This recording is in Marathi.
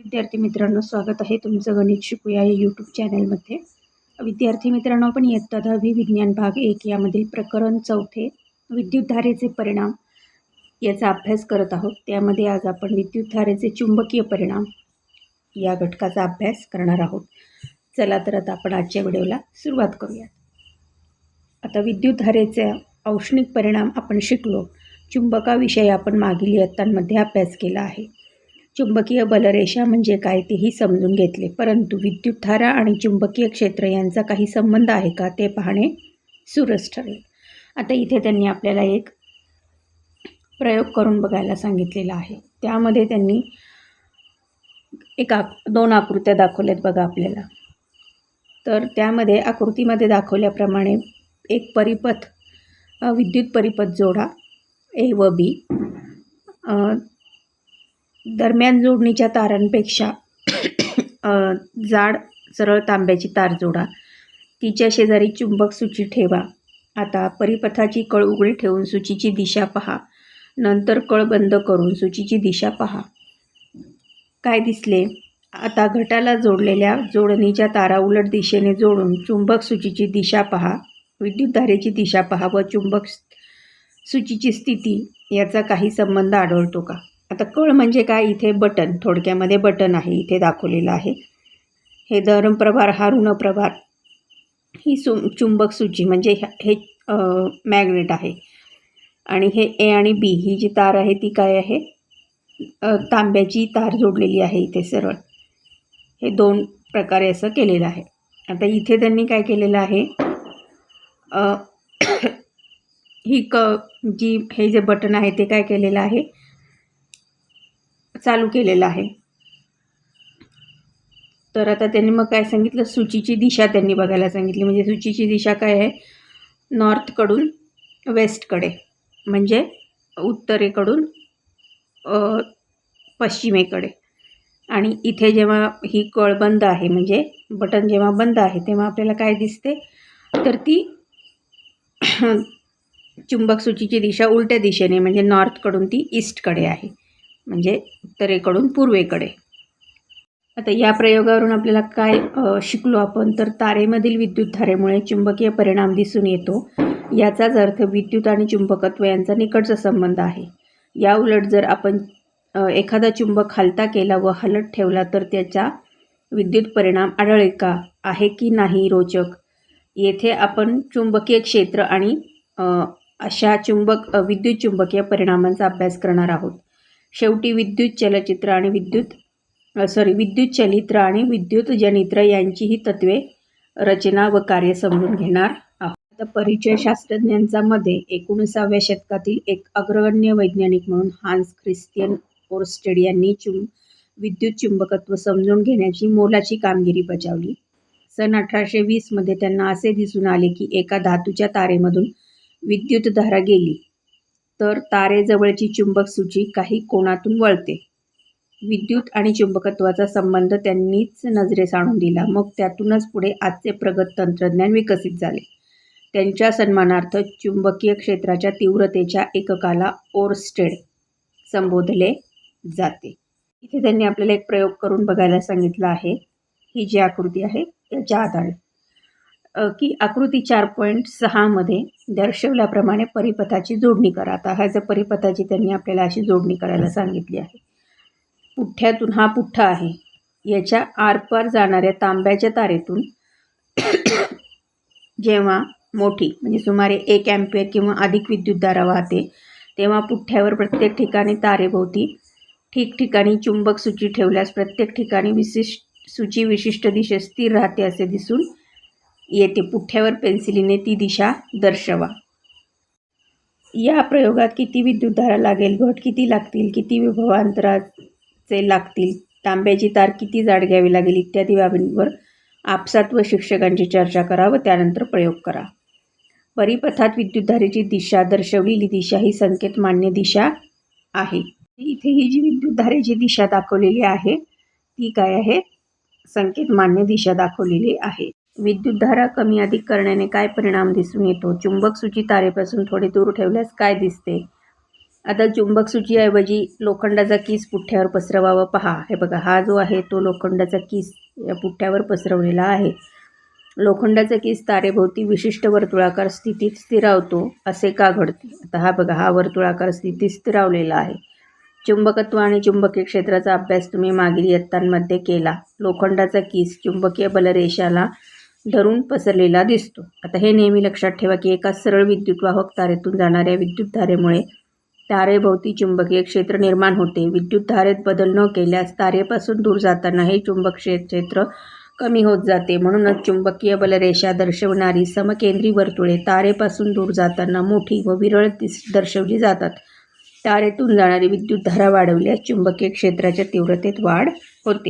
विद्यार्थी मित्रांनो स्वागत आहे तुमचं गणित शिकूया या यूट्यूब चॅनलमध्ये विद्यार्थी मित्रांनो आपण इयत्ता दहावी विज्ञान भाग एक यामधील प्रकरण चौथे विद्युतधारेचे परिणाम याचा अभ्यास करत आहोत. त्यामध्ये आज आपण विद्युतधारेचे चुंबकीय परिणाम या घटकाचा अभ्यास करणार आहोत. चला तर आता आपण आजच्या व्हिडिओला सुरुवात करूयात. आता विद्युतधारेचे औष्णिक परिणाम आपण शिकलो. चुंबकाविषयी आपण मागील इयत्तांमध्ये अभ्यास केला आहे. चुंबकीय बलरेषा म्हणजे काय तेही समजून घेतले. परंतु विद्युतधारा आणि चुंबकीय क्षेत्र यांचा काही संबंध आहे का ते पाहणे सुरस ठरेल. आता इथे त्यांनी आपल्याला एक प्रयोग करून बघायला सांगितलेला आहे. त्यामध्ये त्यांनी एक आक दोन आकृत्या दाखवल्यात बघा आपल्याला. तर त्यामध्ये आकृतीमध्ये दाखवल्याप्रमाणे एक परिपथ विद्युत परिपथ जोडा ए व बी दरम्यान जोडणीच्या तारांपेक्षा जाड सरळ तांब्याची तार जोडा. तिच्या शेजारी चुंबक सूची ठेवा. आता परिपथाची कळ उघडी ठेवून सूचीची दिशा पहा. नंतर कळ बंद करून सूचीची दिशा पहा. काय दिसले? आता घटाला जोडलेल्या जोडणीच्या तारा उलट दिशेने जोडून चुंबक सूचीची दिशा पहा. विद्युतधारेची दिशा पहा व चुंबक सूचीची स्थिती याचा काही संबंध आढळतो का? आता कळ म्हणजे काय? इथे बटन थोडक्यामध्ये बटन आहे इथे दाखवलेलं आहे. हे धर्म प्रभार हा ऋणप्रभार ही सु चुंबक सूची म्हणजे हे मॅग्नेट आहे. आणि हे ए आणि बी ही जी तार आहे ती काय आहे? तांब्याची तार जोडलेली आहे इथे सरळ. हे दोन प्रकारे असं केलेलं आहे. आता इथे त्यांनी काय केलेलं आहे? ही क जी हे जे बटन आहे ते काय केलेलं आहे? चालू केलेलं आहे. तर आता त्यांनी मग काय सांगितलं? सूचीची दिशा त्यांनी बघायला सांगितली. म्हणजे सूचीची दिशा काय आहे? नॉर्थकडून वेस्टकडे. म्हणजे उत्तरेकडून पश्चिमेकडे. आणि इथे जेव्हा ही कळ बंद आहे म्हणजे बटन जेव्हा बंद आहे तेव्हा आपल्याला काय दिसते? तर ती चुंबक सूचीची दिशा उलट्या दिशेने म्हणजे नॉर्थकडून ती ईस्टकडे आहे. म्हणजे उत्तरेकडून पूर्वेकडे. आता या प्रयोगावरून आपल्याला काय शिकलो आपण? तर तारेमधील विद्युतधारेमुळे चुंबकीय परिणाम दिसून येतो. याचाच अर्थ विद्युत आणि चुंबकत्व यांचा निकटचा संबंध आहे. या उलट जर आपण एखादा चुंबक हलता केला व हलत ठेवला तर त्याचा विद्युत परिणाम आढळेल का? आहे की नाही रोचक? येथे आपण चुंबकीय क्षेत्र आणि अशा चुंबक विद्युत चुंबकीय परिणामांचा अभ्यास करणार आहोत. शेवटी विद्युत चलचित्र आणि विद्युत सॉरी विद्युत चलित्र आणि विद्युत जनित्र यांचीही तत्वे रचना व कार्य समजून घेणार आहोत. आता परिचय शास्त्रज्ञांचा मध्ये एकोणीसाव्या शतकातील एक अग्रगण्य वैज्ञानिक म्हणून हान्स ख्रिस्तियन ओरस्टेड यांनी चुं विद्युत चुंबकत्व समजून घेण्याची मोलाची कामगिरी बजावली. सन अठराशे वीसमध्ये त्यांना असे दिसून आले की एका धातूच्या तारेमधून विद्युतधारा गेली. तर तारेजवळची चुंबक सूची काही कोणातून वळते. विद्युत आणि चुंबकत्वाचा संबंध त्यांनीच नजरेस आणून दिला. मग त्यातूनच पुढे आजचे प्रगत तंत्रज्ञान विकसित झाले. त्यांच्या सन्मानार्थ चुंबकीय क्षेत्राच्या तीव्रतेच्या एककाला ओरस्टेड संबोधले जाते. इथे त्यांनी आपल्याला एक प्रयोग करून बघायला सांगितला आहे. ही जी आकृती आहे त्याच्या आधारे. की आकृती चार पॉईंट सहामध्ये दर्शवल्याप्रमाणे परिपथाची जोडणी करा. आता ह्या जर परिपथाची त्यांनी आपल्याला अशी जोडणी करायला सांगितली आहे. पुठ्ठ्यातून हा पुठ्ठा आहे. याच्या आरपार जाणाऱ्या तांब्याच्या तारेतून जेव्हा मोठी म्हणजे सुमारे एक ॲम्पियर किंवा अधिक विद्युतधारा वाहते तेव्हा पुठ्ठ्यावर प्रत्येक ठिकाणी तारेभोवती ठिकठिकाणी चुंबक सूची ठेवल्यास प्रत्येक ठिकाणी विशिष्ट सूची विशिष्ट दिशेत स्थिर राहते असे दिसून येथे पुठ्ठ्यावर पेन्सिलीने ती दिशा दर्शवा. या प्रयोगात किती विद्युतधारा लागेल घट किती लागतील किती विभवांतराचे लागतील तांब्याची तार किती जाड घ्यावी लागेल इत्यादी बाबींवर आपसात व शिक्षकांची चर्चा करा व त्यानंतर प्रयोग करा. परिपथात विद्युतधारेची दिशा दर्शवलेली दिशा ही संकेत मान्य दिशा आहे. इथे ही जी विद्युतधारेची दिशा दाखवलेली आहे ती काय आहे? संकेत मान्य दिशा दाखवलेली आहे. विद्युतधारा कमी अधिक करण्याने काय परिणाम दिसून येतो? चुंबक सूची तारेपासून थोडे दूर ठेवल्यास काय दिसते? आता चुंबक सूचीऐवजी लोखंडाचा कीस पुठ्ठ्यावर पसरवावा पहा. हे बघा हा जो आहे तो लोखंडाचा कीस या पुठ्ठ्यावर पसरवलेला आहे. लोखंडाचा कीस तारेभोवती विशिष्ट वर्तुळाकार स्थितीत स्थिरावतो असे का घडते? आता हा बघा हा वर्तुळाकार स्थितीत स्थिरावलेला आहे. चुंबकत्व आणि चुंबकीय क्षेत्राचा अभ्यास तुम्ही मागील इयत्तांमध्ये केला. लोखंडाचा कीस चुंबकीय बलरेषाला धरून पसरलेला दिसतो. आता हे नेहमी लक्षात ठेवा की एका सरळ विद्युतवाहक तारेतून जाणाऱ्या विद्युतधारेमुळे तारेभोवती चुंबकीय क्षेत्र निर्माण होते. विद्युतधारेत बदल न केल्यास तारेपासून दूर जाताना हे चुंबकीय क्षेत्र कमी होत जाते. म्हणूनच चुंबकीय बलरेषा दर्शवणारी समकेंद्री वर्तुळे तारेपासून दूर जाताना मोठी व विरळ दिस दर्शवली जातात. तारेतून जाणारी विद्युतधारा वाढवल्यास चुंबकीय क्षेत्राच्या तीव्रतेत वाढ होते.